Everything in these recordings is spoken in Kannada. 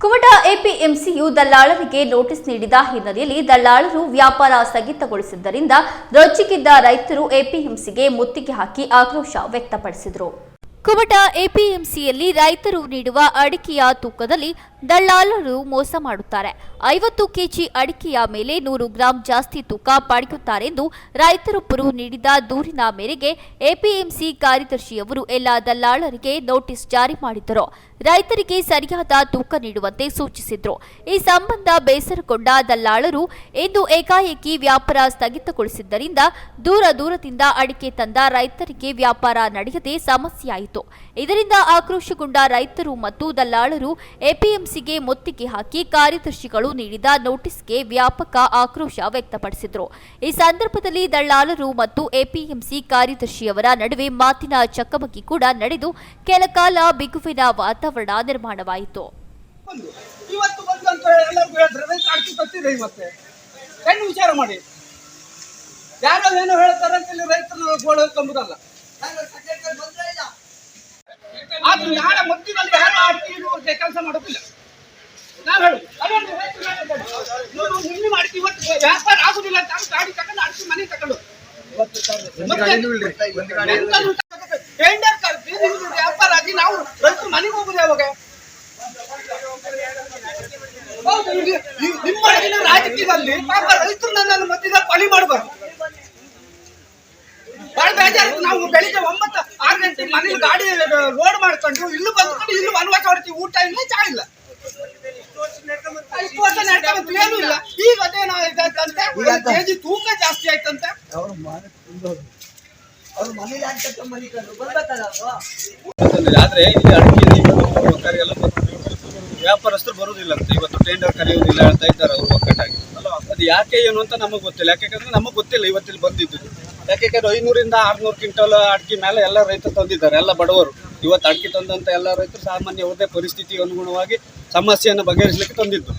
ಕುಮಟಾ ಎಪಿಎಂಸಿಯು ದಲ್ಲಾಳರಿಗೆ ನೋಟಿಸ್ ನೀಡಿದ ಹಿನ್ನೆಲೆಯಲ್ಲಿ ದಲ್ಲಾಳರು ವ್ಯಾಪಾರ ಸ್ಥಗಿತಗೊಳಿಸಿದ್ದರಿಂದ ರೊಚ್ಚಿಗಿದ್ದ ರೈತರು ಎಪಿಎಂಸಿಗೆ ಮುತ್ತಿಗೆ ಹಾಕಿ ಆಕ್ರೋಶ ವ್ಯಕ್ತಪಡಿಸಿದರು. ಕುಮಟಾ ಎಪಿಎಂಸಿಯಲ್ಲಿ ರೈತರು ನೀಡುವ ಅಡಿಕೆಯ ತೂಕದಲ್ಲಿ ದಳ್ಳಾಲರು ಮೋಸ ಮಾಡುತ್ತಾರೆ. ಐವತ್ತು ಕೆಜಿ ಅಡಿಕೆಯ ಮೇಲೆ ನೂರು ಗ್ರಾಂ ಜಾಸ್ತಿ ತೂಕ ಪಡೆಯುತ್ತಾರೆಂದು ರೈತರೊಬ್ಬರು ನೀಡಿದ ದೂರಿನ ಮೇರೆಗೆ ಎಪಿಎಂಸಿ ಕಾರ್ಯದರ್ಶಿಯವರು ಎಲ್ಲ ದಲ್ಲಾಳರಿಗೆ ನೋಟಿಸ್ ಜಾರಿ ಮಾಡಿದ್ದರು. ರೈತರಿಗೆ ಸರಿಯಾದ ತೂಕ ನೀಡುವಂತೆ ಸೂಚಿಸಿದ್ರು. ಈ ಸಂಬಂಧ ಬೇಸರಗೊಂಡ ದಲ್ಲಾಳರು ಇಂದು ಏಕಾಏಕಿ ವ್ಯಾಪಾರ ಸ್ಥಗಿತಗೊಳಿಸಿದ್ದರಿಂದ ದೂರ ದೂರದಿಂದ ಅಡಿಕೆ ತಂದ ರೈತರಿಗೆ ವ್ಯಾಪಾರ ನಡೆಯದೆ ಸಮಸ್ಯೆಯಾಯಿತು. ಇದರಿಂದ ಆಕ್ರೋಶಗೊಂಡ ರೈತರು ಮತ್ತು ದಲ್ಲಾಳರು ಎಪಿಎಂಸಿಗೆ ಮುತ್ತಿಗೆ ಹಾಕಿ ಕಾರ್ಯದರ್ಶಿಗಳು ನೀಡಿದ ನೋಟಿಸ್ಗೆ ವ್ಯಾಪಕ ಆಕ್ರೋಶ ವ್ಯಕ್ತಪಡಿಸಿದರು. ಈ ಸಂದರ್ಭದಲ್ಲಿ ದಲ್ಲಾಳರು ಮತ್ತು ಎಪಿಎಂಸಿ ಕಾರ್ಯದರ್ಶಿಯವರ ನಡುವೆ ಮಾತಿನ ಚಕಮಕಿ ಕೂಡ ನಡೆದು ಕೆಲ ಕಾಲ ಬಿಗುವಿನ ವಾತಾವರಣ ನಿರ್ಮಾಣವಾಯಿತು. ವಿಚಾರ ಮಾಡಿ. ಯಾರೋ ಏನೋ ಇಲ್ಲಿ ರೈತರು ಗೋಳು ಕಂಬುದಲ್ಲ ಆದ್ರೂ ನಾಳೆ ಮಧ್ಯದಲ್ಲಿ ಯಾರು ಇಡುವಂತೆ ಕೆಲಸ ಮಾಡೋದಿಲ್ಲ. ನಾನು ಹೇಳು. ಹುಣ್ಣಿ ಮಾಡಿದ್ದು ಇವತ್ತು ವ್ಯಾಪಾರ ಆಗುದಿಲ್ಲ ಅಂತ ಗಾಡಿ ತಗೊಂಡು ಅಡಿಕೆ ಮನೆ ತಗೊಂಡು ಟೆಂಡರ್ ಕರೆಸಿ ನಿಮ್ದು ವ್ಯಾಪಾರ ಆಗಿ ನಾವು ರೈತರು ಮನೆಗೆ ಹೋಗುದು ಯಾವಾಗ? ಹೌದು, ನಿಮ್ಮ ರಾಜಕೀಯದಲ್ಲಿ ಪಾಪ ಕೆಜಿ ತೂಕ ಜಾಸ್ತಿ ಆಯ್ತಂತೆ? ಅವ್ರ ಮನೆ ಅವ್ರ ಯಾಕೆ ಬರ್ಬೇಕಲ್ಲ ಅಂತಂದ್ರೆ ಆದ್ರೆ ಇಲ್ಲಿ ಅಡಿಕೆಯಲ್ಲಿ ಇವತ್ತು ವ್ಯಾಪಾರಸ್ಥರು ಬರುವುದಿಲ್ಲ ಅಂತ. ಇವತ್ತು ಟೆಂಡರ್ ಕರೆಯುವುದಿಲ್ಲ ಅಂತ ಇದ್ದಾರೆ ಅವರು ಒಕ್ಕಟ್ಟಾಗಿ ಅಲ್ವಾ? ಅದು ಯಾಕೆ ಏನು ಅಂತ ನಮಗೆ ಗೊತ್ತಿಲ್ಲ. ಯಾಕೆಂದ್ರೆ ನಮಗೆ ಗೊತ್ತಿಲ್ಲ ಇವತ್ತಿಲ್ಲಿ ಬಂದಿದ್ದು. ಯಾಕೆಂದ್ರೆ ಐನೂರಿಂದ ಆರ್ನೂರು ಕ್ವಿಂಟಲ್ ಅಡಿಕೆ ಮೇಲೆ ಎಲ್ಲ ರೈತರು ತಂದಿದ್ದಾರೆ ಎಲ್ಲ ಬಡವರು. ಇವತ್ತು ಅಡಿಕೆ ತಂದಂತ ಎಲ್ಲ ರೈತರು ಸಾಮಾನ್ಯ ಅವ್ರದೇ ಪರಿಸ್ಥಿತಿಗೆ ಅನುಗುಣವಾಗಿ ಸಮಸ್ಯೆಯನ್ನು ಬಗೆಹರಿಸಲಿಕ್ಕೆ ತಂದಿದ್ದು.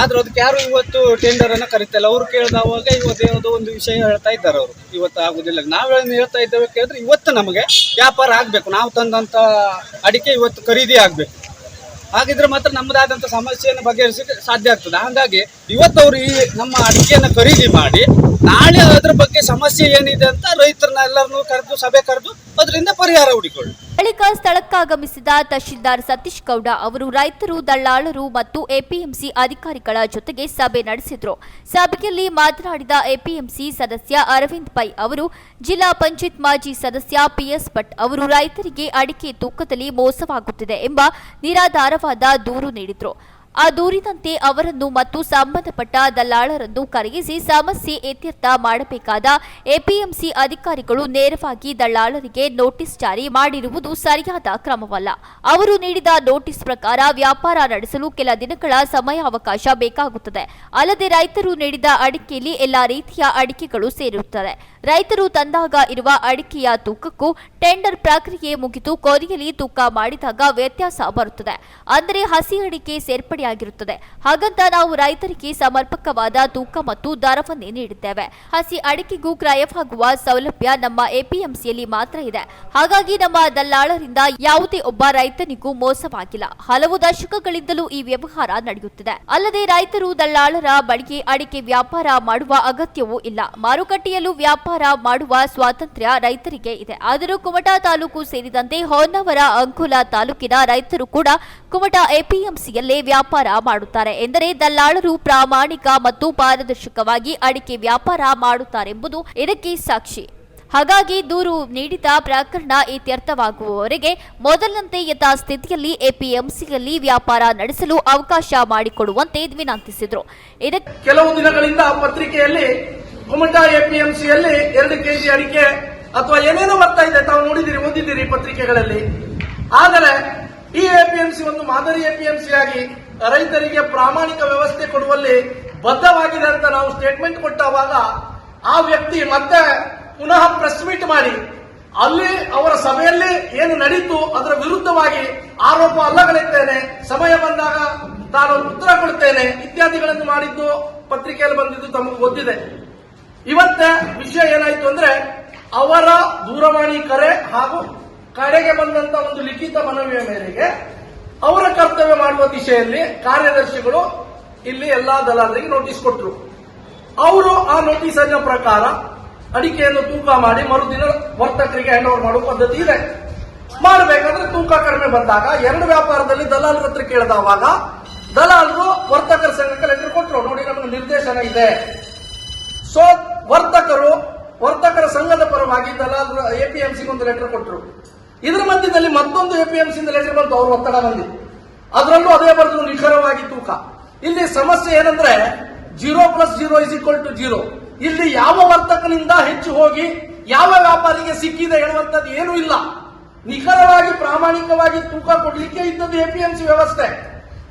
ಆದ್ರೆ ಅದಕ್ಕೆ ಯಾರು ಇವತ್ತು ಟೆಂಡರ್ ಅನ್ನ ಕರೀತಲ್ಲ. ಅವ್ರು ಕೇಳಿದವಾಗ ಇವತ್ತು ಯಾವುದೋ ಒಂದು ವಿಷಯ ಹೇಳ್ತಾ ಇದ್ದಾರೆ ಅವರು. ಇವತ್ತು ಆಗುದಿಲ್ಲ. ನಾವೇನು ಹೇಳ್ತಾ ಇದ್ದೇವೆ ಕೇಳಿದ್ರೆ ಇವತ್ತು ನಮಗೆ ವ್ಯಾಪಾರ ಆಗ್ಬೇಕು. ನಾವು ತಂದಂತ ಅಡಿಕೆ ಇವತ್ತು ಖರೀದಿ ಆಗ್ಬೇಕು. ಹಾಗಿದ್ರೆ ಮಾತ್ರ ನಮ್ಮದಾದಂಥ ಸಮಸ್ಯೆಯನ್ನು ಬಗೆಹರಿಸಲಿಕ್ಕೆ ಸಾಧ್ಯ ಆಗ್ತದೆ. ಹಾಗಾಗಿ ಇವತ್ತು ಅವರು ಈ ನಮ್ಮ ಅಡಿಕೆಯನ್ನು ಖರೀದಿ ಮಾಡಿ ನಾಳೆ ಅದ್ರ ಬಗ್ಗೆ ಸಮಸ್ಯೆ ಏನಿದೆ ಅಂತ ರೈತರನ್ನ ಎಲ್ಲರನ್ನೂ ಕರೆದು, ಸಭೆ ಕರೆದು ಅದರಿಂದ ಪರಿಹಾರ ಹುಡುಕೊಳ್ಳಿ. ಬಳಿಕ ಸ್ಥಳಕ್ಕಾಗಮಿಸಿದ ತಹಶೀಲ್ದಾರ್ ಸತೀಶ್ ಗೌಡ ಅವರು ರೈತರು, ದಳ್ಳಾಳರು ಮತ್ತು ಎಪಿಎಂಸಿ ಅಧಿಕಾರಿಗಳ ಜೊತೆಗೆ ಸಭೆ ನಡೆಸಿದರು. ಸಭೆಯಲ್ಲಿ ಮಾತನಾಡಿದ ಎಪಿಎಂಸಿ ಸದಸ್ಯ ಅರವಿಂದ್ ಪೈ ಅವರು, ಜಿಲ್ಲಾ ಪಂಚಾಯತ್ ಮಾಜಿ ಸದಸ್ಯ ಪಿಎಸ್ ಭಟ್ ಅವರು ರೈತರಿಗೆ ಅಡಿಕೆ ತೂಕದಲ್ಲಿ ಮೋಸವಾಗುತ್ತಿದೆ ಎಂಬ ನಿರಾಧಾರವಾದ ದೂರು ನೀಡಿದ್ರು. ಆ ದೂರಿನಂತೆ ಅವರನ್ನು ಮತ್ತು ಸಂಬಂಧಪಟ್ಟ ದಲ್ಲಾಳರನ್ನು ಕರೆಯಿಸಿ ಸಮಸ್ಯೆ ಇತ್ಯರ್ಥ ಮಾಡಬೇಕಾದ ಎಪಿಎಂಸಿ ಅಧಿಕಾರಿಗಳು ನೇರವಾಗಿ ದಲ್ಲಾಳರಿಗೆ ನೋಟಿಸ್ ಜಾರಿ ಮಾಡಿರುವುದು ಸರಿಯಾದ ಕ್ರಮವಲ್ಲ. ಅವರು ನೀಡಿದ ನೋಟಿಸ್ ಪ್ರಕಾರ ವ್ಯಾಪಾರ ನಡೆಸಲು ಕೆಲ ದಿನಗಳ ಸಮಯಾವಕಾಶ ಬೇಕಾಗುತ್ತದೆ. ಅಲ್ಲದೆ ರೈತರು ನೀಡಿದ ಅಡಿಕೆಯಲ್ಲಿ ಎಲ್ಲಾ ರೀತಿಯ ಅಡಿಕೆಗಳು ಸೇರುತ್ತವೆ ರೈತರು ತಂದಾಗ ಇರುವ ಅಡಿಕೆಯ ತೂಕಕ್ಕೂ ಟೆಂಡರ್ ಪ್ರಕ್ರಿಯೆ ಮುಗಿದು ಕೊನೆಯಲ್ಲಿ ತೂಕ ಮಾಡಿದಾಗ ವ್ಯತ್ಯಾಸ ಬರುತ್ತದೆ. ಅಂದರೆ ಹಸಿ ಅಡಿಕೆ ಸೇರ್ಪಡೆಯಾಗಿರುತ್ತದೆ ಹಾಗಂತ ನಾವು ರೈತರಿಗೆ ಸಮರ್ಪಕವಾದ ತೂಕ ಮತ್ತು ದರವನ್ನೇ ನೀಡಿದ್ದೇವೆ. ಹಸಿ ಅಡಿಕೆಗೂ ಕ್ರಯವಾಗುವ ಸೌಲಭ್ಯ ನಮ್ಮ ಎಪಿಎಂಸಿಯಲ್ಲಿ ಮಾತ್ರ ಇದೆ. ಹಾಗಾಗಿ ನಮ್ಮ ದಲ್ಲಾಳರಿಂದ ಯಾವುದೇ ಒಬ್ಬ ರೈತನಿಗೂ ಮೋಸವಾಗಿಲ್ಲ. ಹಲವು ದಶಕಗಳಿಂದಲೂ ಈ ವ್ಯವಹಾರ ನಡೆಯುತ್ತಿದೆ. ಅಲ್ಲದೆ ರೈತರು ದಲ್ಲಾಳರ ಬಳಿಗೆ ಅಡಿಕೆ ವ್ಯಾಪಾರ ಮಾಡುವ ಅಗತ್ಯವೂ ಇಲ್ಲ. ಮಾರುಕಟ್ಟೆಯಲ್ಲೂ ವ್ಯಾಪಾರ ಮಾಡುವ ಸ್ವಾತಂತ್ರ್ಯ ರೈತರಿಗೆ ಇದೆ. ಆದರೂ ಕುಮಟಾ ತಾಲೂಕು ಸೇರಿದಂತೆ ಹೊನ್ನಾವರ ಅಂಕುಲ ತಾಲೂಕಿನ ರೈತರು ಕೂಡ ಕುಮಟಾ ಎಪಿಎಂಸಿಯಲ್ಲೇ ವ್ಯಾಪಾರ ಮಾಡುತ್ತಾರೆ ಎಂದರೆ ದಲ್ಲಾಳರು ಪ್ರಾಮಾಣಿಕ ಮತ್ತು ಪಾರದರ್ಶಕವಾಗಿ ಅಡಿಕೆ ವ್ಯಾಪಾರ ಮಾಡುತ್ತಾರೆಂಬುದು ಇದಕ್ಕೆ ಸಾಕ್ಷಿ. ಹಾಗಾಗಿ ದೂರು ನೀಡಿದ ಪ್ರಕರಣ ಇತ್ಯರ್ಥವಾಗುವವರೆಗೆ ಮೊದಲಿನಂತೆ ಯಥಾಸ್ಥಿತಿಯಲ್ಲಿ ಎಪಿಎಂಸಿಯಲ್ಲಿ ವ್ಯಾಪಾರ ನಡೆಸಲು ಅವಕಾಶ ಮಾಡಿಕೊಡುವಂತೆ ವಿನಂತಿಸಿದರು. ಕೆಲವು ದಿನಗಳಿಂದ ಪತ್ರಿಕೆಯಲ್ಲಿ ಕುಮಟಾ ಎಪಿಎಂಸಿಯಲ್ಲಿ ಎರಡು ಕೆಜಿ ಅಡಿಕೆ ಅಥವಾ ಏನೇನೋ ಬರ್ತಾ ಇದೆ ತಾವು ನೋಡಿದಿರಿ ಓದಿದ್ದೀರಿ ಪತ್ರಿಕೆಗಳಲ್ಲಿ. ಆದರೆ ಈ ಎಪಿಎಂಸಿ ಒಂದು ಮಾದರಿ ಎಪಿಎಂಸಿ ಆಗಿ ರೈತರಿಗೆ ಪ್ರಾಮಾಣಿಕ ವ್ಯವಸ್ಥೆ ಕೊಡುವಲ್ಲಿ ಬದ್ಧವಾಗಿದೆ ಅಂತ ನಾವು ಸ್ಟೇಟ್ಮೆಂಟ್ ಕೊಟ್ಟವಾಗ ಆ ವ್ಯಕ್ತಿ ಮತ್ತೆ ಪುನಃ ಪ್ರೆಸ್ ಮೀಟ್ ಮಾಡಿ ಅಲ್ಲಿ ಅವರ ಸಭೆಯಲ್ಲಿ ಏನು ನಡೀತು ಅದರ ವಿರುದ್ಧವಾಗಿ ಆರೋಪ ಅಲ್ಲಗಳೆತ್ತೇನೆ, ಸಮಯ ಬಂದಾಗ ತಾನು ಉತ್ತರ ಕೊಡ್ತೇನೆ ಇತ್ಯಾದಿಗಳನ್ನು ಮಾಡಿದ್ದು ಪತ್ರಿಕೆಯಲ್ಲಿ ಬಂದಿದ್ದು ತಮಗೆ ಗೊತ್ತಿದೆ. ಇವತ್ತ ವಿಷಯ ಏನಾಯಿತು ಅಂದ್ರೆ ಅವರ ದೂರವಾಣಿ ಕರೆ ಹಾಗೂ ಕಡೆಗೆ ಬಂದಂತ ಒಂದು ಲಿಖಿತ ಮನವಿಯ ಮೇರೆಗೆ ಅವರ ಕರ್ತವ್ಯ ಮಾಡುವ ದಿಶೆಯಲ್ಲಿ ಕಾರ್ಯದರ್ಶಿಗಳು ಇಲ್ಲಿ ಎಲ್ಲಾ ದಲಾಲರಿಗೆ ನೋಟಿಸ್ ಕೊಟ್ಟರು ಅವರು ಆ ನೋಟಿಸಿನ ಪ್ರಕಾರ ಅಡಿಕೆಯನ್ನು ತೂಕ ಮಾಡಿ ಮರುದಿನ ವರ್ತಕರಿಗೆ ಹ್ಯಾಂಡ್ ಓವರ್ ಮಾಡುವ ಪದ್ಧತಿ ಇದೆ. ಮಾಡಬೇಕಾದ್ರೆ ತೂಕ ಕಡಿಮೆ ಬಂದಾಗ ಎರಡು ವ್ಯಾಪಾರದಲ್ಲಿ ದಲಾಲರ ಹತ್ರ ಕೇಳಿದವಾಗ ದಲಾಲರು ವರ್ತಕರ ಸಂಘಕ್ಕೆ ಲೆಟರ್ ಕೊಟ್ಟರು ನೋಡಿ ನಮಗೆ ನಿರ್ದೇಶನ ಇದೆ. ಸೊ ವರ್ತಕರು ವರ್ತಕರ ಸಂಘದ ಪರವಾಗಿ ದಲಾಲರು ಎಪಿಎಂಸಿಗೆ ಒಂದು ಲೆಟರ್ ಕೊಟ್ಟರು ಇದರ ಮಧ್ಯದಲ್ಲಿ ಮತ್ತೊಂದು ಎಪಿಎಂಸಿ ಲೆಟರ್ ಬಂತು, ಅವರು ಒತ್ತಡ ಬಂದಿತ್ತು ಅದರಲ್ಲೂ ಅದೇ ಬರೆದು ನಿಖರವಾಗಿ ತೂಕ. ಇಲ್ಲಿ ಸಮಸ್ಯೆ ಏನಂದ್ರೆ zero plus zero is equal to zero ಇಲ್ಲಿ ಯಾವ ವರ್ತಕನಿಂದ ಹೆಚ್ಚು ಹೋಗಿ ಯಾವ ವ್ಯಾಪಾರಿಗೆ ಸಿಕ್ಕಿದೆ ಹೇಳುವಂತದ್ದು ಏನೂ ಇಲ್ಲ. ನಿಖರವಾಗಿ ಪ್ರಾಮಾಣಿಕವಾಗಿ ತೂಕ ಕೊಡಲಿಕ್ಕೆ ಇದ್ದದ್ದು ಎಪಿಎಂಸಿ ವ್ಯವಸ್ಥೆ.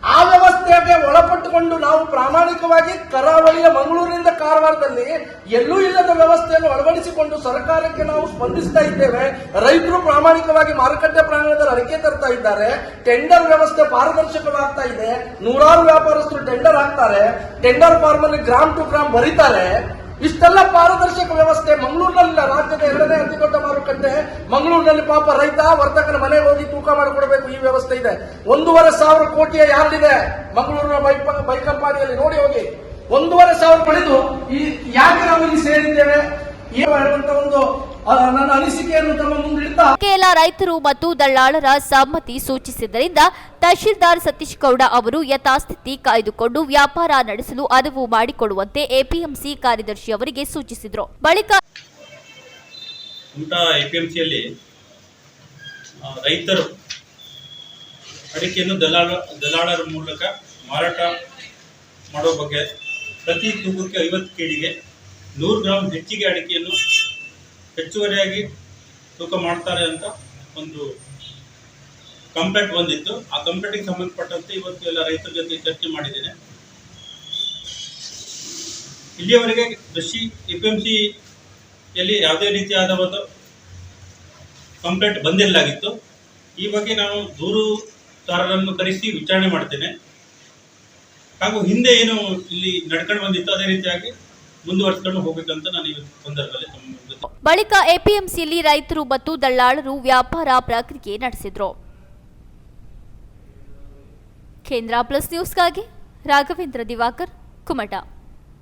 ಆ ವ್ಯವಸ್ಥೆಗೆ ಒಳಪಟ್ಟುಕೊಂಡು ನಾವು ಪ್ರಾಮಾಣಿಕವಾಗಿ ಕರಾವಳಿಯ ಮಂಗಳೂರಿನಿಂದ ಕಾರವಾರದಲ್ಲಿ ಎಲ್ಲೂ ಇಲ್ಲದ ವ್ಯವಸ್ಥೆಯನ್ನು ಅಳವಡಿಸಿಕೊಂಡು ಸರ್ಕಾರಕ್ಕೆ ನಾವು ಸ್ಪಂದಿಸ್ತಾ ಇದ್ದೇವೆ. ರೈತರು ಪ್ರಾಮಾಣಿಕವಾಗಿ ಮಾರುಕಟ್ಟೆ ಪ್ರಾಂಗಣದಲ್ಲಿ ಅಡಿಕೆ ತರ್ತಾ ಇದ್ದಾರೆ. ಟೆಂಡರ್ ವ್ಯವಸ್ಥೆ ಪಾರದರ್ಶಕವಾಗ್ತಾ ಇದೆ. ನೂರಾರು ವ್ಯಾಪಾರಸ್ಥರು ಟೆಂಡರ್ ಹಾಕ್ತಾರೆ. ಟೆಂಡರ್ ಫಾರ್ಮ್ ಅಲ್ಲಿ ಗ್ರಾಮ್ ಟು ಗ್ರಾಮ್ ಬರೀತಾರೆ. ಇಷ್ಟೆಲ್ಲ ಪಾರದರ್ಶಕ ವ್ಯವಸ್ಥೆ ಮಂಗಳೂರಿನಲ್ಲ ರಾಜ್ಯದ ಎರಡನೇ ಅತಿ ದೊಡ್ಡ ಮಾರುಕಟ್ಟೆ ಮಂಗಳೂರಿನಲ್ಲಿ ಪಾಪ ರೈತ, ವರ್ತಕನ ಮನೆಗೆ ಹೋಗಿ ತೂಕ ಮಾಡಿಕೊಡಬೇಕು ಈ ವ್ಯವಸ್ಥೆ ಇದೆ. ಒಂದೂವರೆ ಸಾವಿರ ಕೋಟಿಯ ಯಾರ್ಡಿದೆ? ಮಂಗಳೂರಿನ ಬೈಕ್ ಬೈಕಂಪಾಡಿಯಲ್ಲಿ ನೋಡಿ ಹೋಗಿ. ಒಂದೂವರೆ ಸಾವಿರ ಪಡೆದು ಈ ಯಾಕೆ ನಾವು ಇಲ್ಲಿ ಸೇರಿದ್ದೇವೆ? ಒಂದು ತಮ್ಮ ಕೆಲ ರೈತರು ಮತ್ತು ದಳ್ಳಾಳರ ಸಮ್ಮತಿ ಸೂಚಿಸಿದ್ದರಿಂದ ತಹಶೀಲ್ದಾರ್ ಸತೀಶ್ ಗೌಡ ಅವರು ಯಥಾಸ್ಥಿತಿ ಕಾಯ್ದುಕೊಂಡು ವ್ಯಾಪಾರ ನಡೆಸಲು ಅನುವು ಮಾಡಿಕೊಡುವಂತೆ ಎಪಿಎಂಸಿ ಕಾರ್ಯದರ್ಶಿ ಅವರಿಗೆ ಸೂಚಿಸಿದರು. ಬಳಿಕ ಕುಮಟಾ ಎ ಪಿ ಎಂ ಸಿಯಲ್ಲಿ ರೈತರು ಅಡಿಕೆಯನ್ನು ದಲಾಳ ದಲಾಳರ ಮೂಲಕ ಮಾರಾಟ ಮಾಡೋ ಬಗ್ಗೆ ಪ್ರತಿ ತೂಕಕ್ಕೆ ಐವತ್ತು ಕೆಜಿಗೆ ನೂರು ಗ್ರಾಮ್ ಹೆಚ್ಚಿಗೆ ಅಡಿಕೆಯನ್ನು ಹೆಚ್ಚುವರಿಯಾಗಿ ತೂಕ ಮಾಡ್ತಾರೆ ಅಂತ ಒಂದು ಕಂಪ್ಲೇಂಟ್ ಬಂದಿತ್ತು. ಆ ಕಂಪ್ಲೇಂಟಿಗೆ ಸಂಬಂಧಪಟ್ಟಂತೆ ಇವತ್ತು ಎಲ್ಲ ರೈತರ ಜೊತೆ ಚರ್ಚೆ ಮಾಡಿದ್ದೇನೆ. ಇಲ್ಲಿಯವರೆಗೆ ಕೃಷಿ ಎ ಪಿ ಎಂ ಸಿಯಲ್ಲಿ ಯಾವುದೇ ರೀತಿಯಾದ ಒಂದು ಕಂಪ್ಲೇಂಟ್ ಬಂದಿರಲಾಗಿತ್ತು. ಈ ಬಗ್ಗೆ ನಾನು ದೂರುದಾರರನ್ನು ಕರೆಸಿ ವಿಚಾರಣೆ ಮಾಡ್ತೇನೆ. ಹಾಗೂ ಹಿಂದೆ ಏನು ಇಲ್ಲಿ ನಡ್ಕೊಂಡು ಬಂದಿತ್ತು ಅದೇ ರೀತಿಯಾಗಿ ಮುಂದುವರಿಸ್ಕೊಂಡು ಹೋಗ್ಬೇಕಂತ ನಾನು ಈ ಸಂದರ್ಭದಲ್ಲಿ ಬಳಿಕ ಎಪಿಎಂಸಿಯಲ್ಲಿ ರೈತರು ಮತ್ತು ದಳ್ಳಾಳರು ವ್ಯಾಪಾರ ಪ್ರಕ್ರಿಯೆ ನಡೆಸಿದ್ರು. ಕೇಂದ್ರ ಪ್ಲಸ್ ನ್ಯೂಸ್ಗಾಗಿ ರಾಘವೇಂದ್ರ ದಿವಾಕರ್, ಕುಮಟಾ.